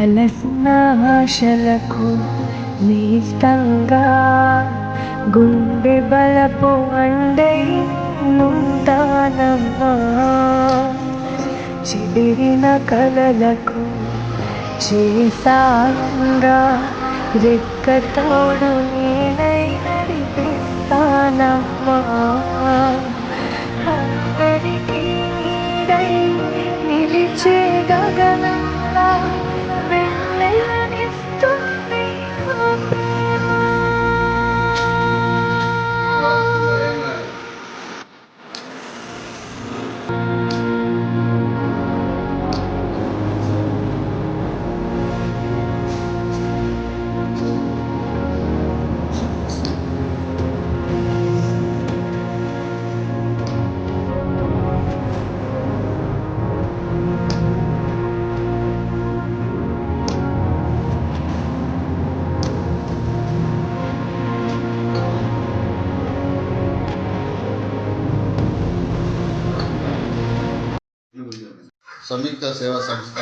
అలసిన ఆశలకు నీష్టంగా గుండె బలపు అండై నుంటానమ్మా చెదిరిన కలలకు చేసాంగా రెక్కతోడు నేనై నడిపిస్తానమ్మా. అందరికీ నీడై నిలిచే గగనం సంయుక్త సేవా సంస్థ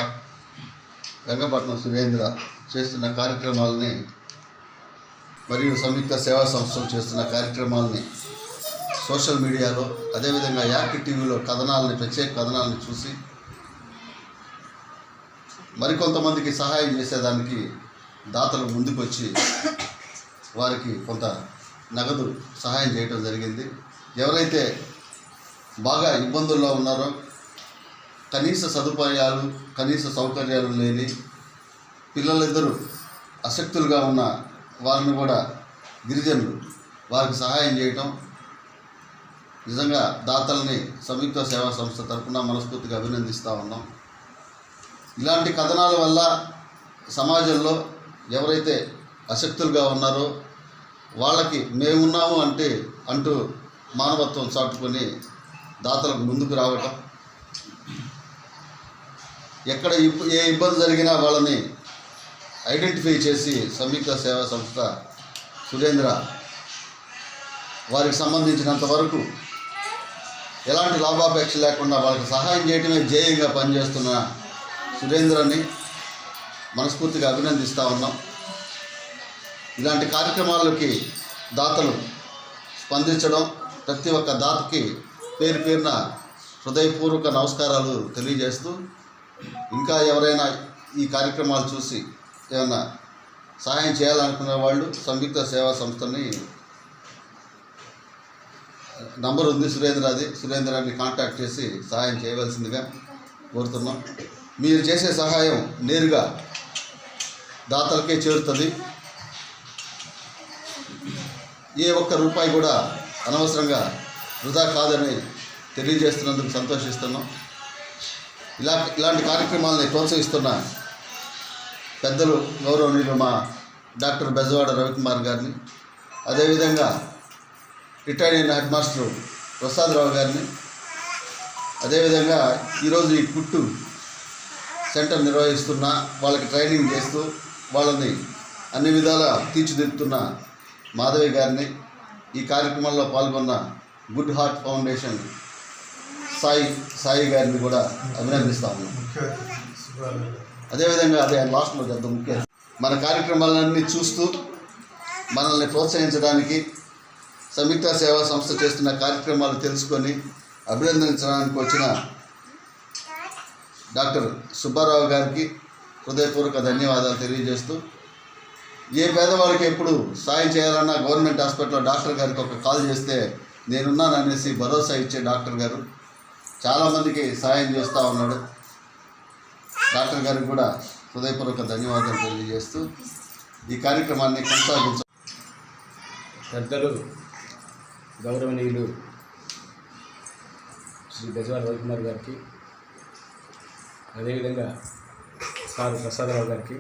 రంగపట్నం సురేంద్ర చేస్తున్న కార్యక్రమాలని మరియు సంయుక్త సేవా సంస్థలు చేస్తున్న కార్యక్రమాలని సోషల్ మీడియాలో అదేవిధంగా యాక్ టీవీలో కథనాలని ప్రత్యేక కథనాలను చూసి మరికొంతమందికి సహాయం చేసేదానికి దాతలు ముందుకొచ్చి వారికి కొంత నగదు సహాయం చేయడం జరిగింది. ఎవరైతే బాగా ఇబ్బందుల్లో ఉన్నారో కనీస సదుపాయాలు కనీస సౌకర్యాలు లేని పిల్లలిద్దరూ అశక్తులుగా ఉన్న వారిని కూడా గిరిజనులు వారికి సహాయం చేయటం నిజంగా దాతల్ని సంయుక్త సేవా సంస్థ తరఫున మనస్ఫూర్తిగా అభినందిస్తూ ఉన్నాం. ఇలాంటి కథనాల వల్ల సమాజంలో ఎవరైతే అశక్తులుగా ఉన్నారో వాళ్ళకి మేమున్నాము అంటే అంటూ మానవత్వం చాటుకొని దాతలకు ముందుకు రావటం ఎక్కడ ఏ ఇబ్బంది జరిగినా వాళ్ళని ఐడెంటిఫై చేసి సంయుక్త సేవా సంస్థ సురేంద్ర వారికి సంబంధించినంత వరకు ఎలాంటి లాభాపేక్ష లేకుండా వాళ్ళకి సహాయం చేయడమే ధ్యేయంగా పనిచేస్తున్న సురేంద్రని మనస్ఫూర్తిగా అభినందిస్తూ ఉన్నాం. ఇలాంటి కార్యక్రమాలకి దాతలు స్పందించడం ప్రతి ఒక్క దాతకి పేరు పేరున హృదయపూర్వక నమస్కారాలు తెలియజేస్తూ ఇంకా ఎవరైనా ఈ కార్యక్రమాలు చూసి ఏమైనా సహాయం చేయాలనుకునే వాళ్ళు సంయుక్త సేవా సంస్థని నంబర్ ఉంది సురేంద్రది. సురేంద్రాన్ని కాంటాక్ట్ చేసి సహాయం చేయవలసిందిగా కోరుతున్నాం. మీరు చేసే సహాయం నేరుగా దాతలకే చేరుతుంది. ఏ ఒక్క రూపాయి కూడా అనవసరంగా వృధా కాదని తెలియజేస్తున్నందుకు సంతోషిస్తున్నాం. ఇలా ఇలాంటి కార్యక్రమాలని ప్రోత్సహిస్తున్న పెద్దలు గౌరవనీయులు మా డాక్టర్ బెజవాడ రవికుమార్ గారిని అదేవిధంగా రిటైర్డ్ అయిన హెడ్ మాస్టర్ ప్రసాదరావు గారిని అదేవిధంగా ఈరోజు ఈ కుట్టు సెంటర్ నిర్వహిస్తున్న వాళ్ళకి ట్రైనింగ్ చేస్తూ వాళ్ళని అన్ని విధాల తీర్చిదిద్దుతున్న మాధవి గారిని ఈ కార్యక్రమంలో పాల్గొన్న good heart foundation Sai Sai గారిని కూడా అభినందిస్తా ఉన్నాం అదేవిధంగా అదే లాస్ట్లో పెద్ద ముఖ్య మన కార్యక్రమాలన్నీ చూస్తూ మనల్ని ప్రోత్సహించడానికి సంయుక్త సేవా సంస్థ చేస్తున్న కార్యక్రమాలు తెలుసుకొని అభినందించడానికి వచ్చిన డాక్టర్ సుబ్బారావు గారికి హృదయపూర్వక ధన్యవాదాలు తెలియజేస్తూ ఏ పేదవాళ్ళకి ఎప్పుడు సాయం చేయాలన్నా గవర్నమెంట్ హాస్పిటల్లో డాక్టర్ గారికి ఒక కాల్ చేస్తే నేనున్నాను అనేసి భరోసా ఇచ్చే డాక్టర్ గారు చాలామందికి సహాయం చేస్తూ ఉన్నాడు. డాక్టర్ గారికి కూడా హృదయపూర్వక ధన్యవాదాలు తెలియజేస్తూ ఈ కార్యక్రమాన్ని కొనసాగించ పెద్దలు గౌరవనీయులు శ్రీ బెజవాడ రవికుమార్ గారికి అదేవిధంగా సార్ ప్రసాదరావు గారికి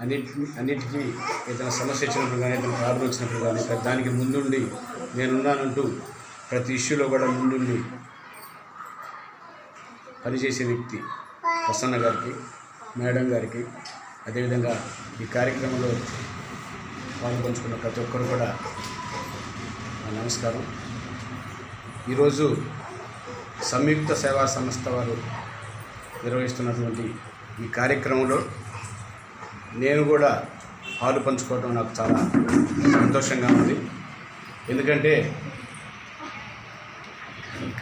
అన్నిటి అన్నిటికీ ఏదైనా సమస్య వచ్చినప్పుడు కానీ ఏదైనా ప్రాబ్లం వచ్చినప్పుడు కానీ దానికి ముందుండి నేనున్నానంటూ ప్రతి ఇష్యూలో కూడా ముందుండి పనిచేసే వ్యక్తి ప్రసన్న గారికి మేడం గారికి అదేవిధంగా ఈ కార్యక్రమంలో పాల్గొంచుకున్న ప్రతి ఒక్కరు కూడా నమస్కారం. ఈరోజు సంయుక్త సేవా సంస్థ వారు నిర్వహిస్తున్నటువంటి ఈ కార్యక్రమంలో నేను కూడా పాలు పంచుకోవడం నాకు చాలా సంతోషంగా ఉంది. ఎందుకంటే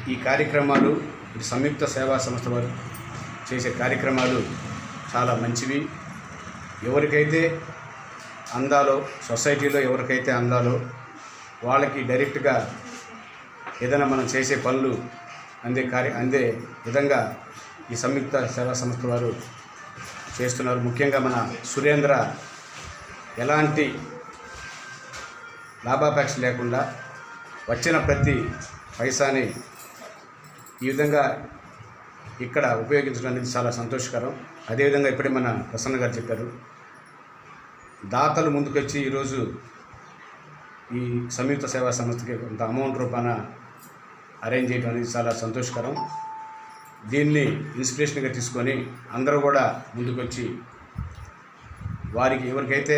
ఈ కార్యక్రమాలు సంయుక్త సేవా సంస్థ వారు చేసే కార్యక్రమాలు చాలా మంచివి. ఎవరికైతే అందాలో సొసైటీలో ఎవరికైతే అందాలో వాళ్ళకి డైరెక్ట్గా ఏదైనా మనం చేసే పనులు అందే కార్య అందే విధంగా ఈ సంయుక్త సేవా సంస్థ వారు చేస్తున్నారు. ముఖ్యంగా మన సురేంద్ర ఎలాంటి లాభాపేక్ష లేకుండా వచ్చిన ప్రతి పైసాని ఈ విధంగా ఇక్కడ ఉపయోగించడం అనేది చాలా సంతోషకరం. అదేవిధంగా ఇప్పుడే మన ప్రసన్న గారు చెప్పారు. దాతలు ముందుకొచ్చి ఈరోజు ఈ సంయుక్త సేవా సంస్థకి కొంత అమౌంట్ రూపాన అరేంజ్ చేయడం అనేది చాలా సంతోషకరం. దీన్ని ఇన్స్పిరేషన్గా తీసుకొని అందరూ కూడా ముందుకొచ్చి వారికి ఎవరికైతే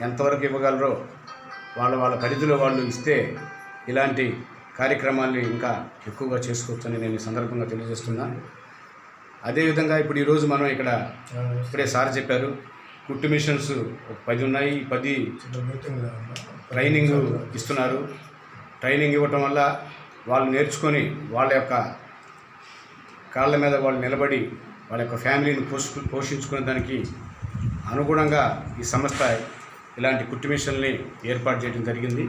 ఎంతవరకు ఇవ్వగలరో వాళ్ళ వాళ్ళ పరిధిలో వాళ్ళు ఇస్తే ఇలాంటి కార్యక్రమాల్ని ఇంకా ఎక్కువగా చేసుకోవచ్చని నేను ఈ సందర్భంగా తెలియజేస్తున్నా. అదేవిధంగా ఇప్పుడు ఈరోజు మనం ఇక్కడ ఇప్పుడే సార్ చెప్పారు కుట్టు మిషన్స్ పది ఉన్నాయి పది ట్రైనింగ్ ఇస్తున్నారు. ట్రైనింగ్ ఇవ్వటం వల్ల వాళ్ళు నేర్చుకొని వాళ్ళ యొక్క కాళ్ళ మీద వాళ్ళు నిలబడి వాళ్ళ యొక్క ఫ్యామిలీని పోషి పోషించుకునే దానికి అనుగుణంగా ఈ సంస్థ ఇలాంటి కుట్టు మిషన్ని ఏర్పాటు చేయడం జరిగింది.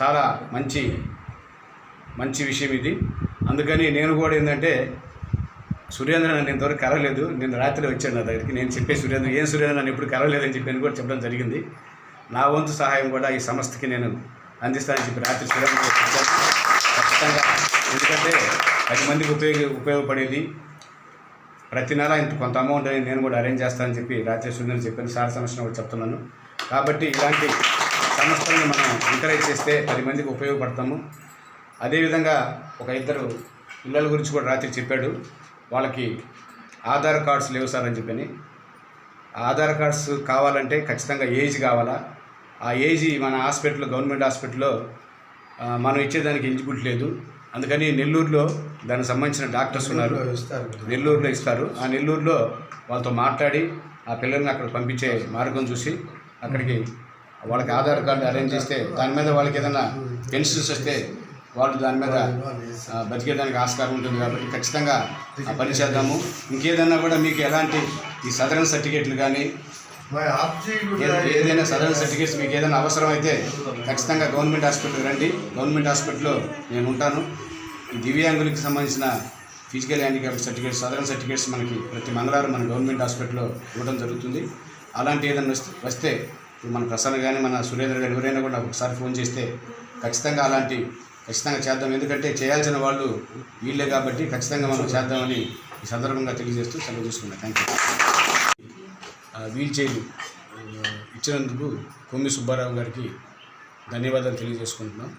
చాలా మంచి మంచి విషయం ఇది. అందుకని నేను కూడా ఏంటంటే సురేంద్ర నన్ను ఇంతవరకు కలవలేదు. నేను రాత్రి వచ్చాను నా దగ్గరికి. నేను చెప్పే సురేంద్ర ఏం సురేంద్ర నన్ను ఎప్పుడు కలవలేదని చెప్పి నేను కూడా చెప్పడం జరిగింది. నా వంతు సహాయం కూడా ఈ సంస్థకి నేను అందిస్తానని చెప్పి రాత్రి సురేంద్ర ఖచ్చితంగా. ఎందుకంటే పది మందికి ఉపయోగ ఉపయోగపడేది. ప్రతి నెల ఇంత కొంత అమౌంట్ అనేది నేను కూడా అరేంజ్ చేస్తానని చెప్పి రాత్రి సురేంద్ర చెప్పాను సార్ సమస్యను కూడా చెప్తున్నాను. కాబట్టి ఇలాంటి సంస్థలను మనం ఎంకరేజ్ చేస్తే పది మందికి ఉపయోగపడతాము. అదేవిధంగా ఒక ఇద్దరు పిల్లల గురించి కూడా రాత్రి చెప్పాడు. వాళ్ళకి ఆధార్ కార్డ్స్ లేవు సార్ అని చెప్పని. ఆధార్ కార్డ్స్ కావాలంటే ఖచ్చితంగా ఏజ్ కావాలా? ఆ ఏజ్ మన హాస్పిటల్ గవర్నమెంట్ హాస్పిటల్లో మనం ఇచ్చేదానికి ఎలిజిబిలిటీ లేదు. అందుకని నెల్లూరులో దానికి సంబంధించిన డాక్టర్స్ ఉన్నారు. నెల్లూరులో ఇస్తారు ఆ నెల్లూరులో వాళ్ళతో మాట్లాడి ఆ పిల్లల్ని అక్కడ పంపించే మార్గం చూసి అక్కడికి వాళ్ళకి ఆధార్ కార్డు అరేంజ్ చేస్తే దాని మీద వాళ్ళకి ఏదైనా పెన్షన్స్ వస్తే వాళ్ళు దాని మీద బతికేదానికి ఆస్కారం ఉంటుంది కాబట్టి ఖచ్చితంగా పని చేద్దాము. ఇంకేదన్నా కూడా మీకు ఎలాంటి ఈ సదరన్ సర్టిఫికేట్లు కానీ ఏదైనా సదరన్ సర్టిఫికేట్స్ మీకు ఏదైనా అవసరం అయితే ఖచ్చితంగా గవర్నమెంట్ హాస్పిటల్ రండి. గవర్నమెంట్ హాస్పిటల్లో నేను ఉంటాను. ఈ దివ్యాంగులకి సంబంధించిన physical handicap certificates Sadarem certificates మనకి ప్రతి మంగళవారం మన గవర్నమెంట్ హాస్పిటల్లో ఇవ్వడం జరుగుతుంది. అలాంటి ఏదైనా వస్తే మన ప్రసన్న కానీ మన సురేంద్ర గారు ఎవరైనా కూడా ఒకసారి ఫోన్ చేస్తే ఖచ్చితంగా అలాంటి ఖచ్చితంగా చేద్దాం. ఎందుకంటే చేయాల్సిన వాళ్ళు వీళ్ళే కాబట్టి ఖచ్చితంగా మనం చేద్దామని ఈ సందర్భంగా తెలియజేస్తూ సెలవు తీసుకున్నాను థ్యాంక్ యూ వీల్ చైర్ ఇచ్చినందుకు కొమ్మి సుబ్బారావు గారికి ధన్యవాదాలు తెలియజేసుకుంటున్నాం.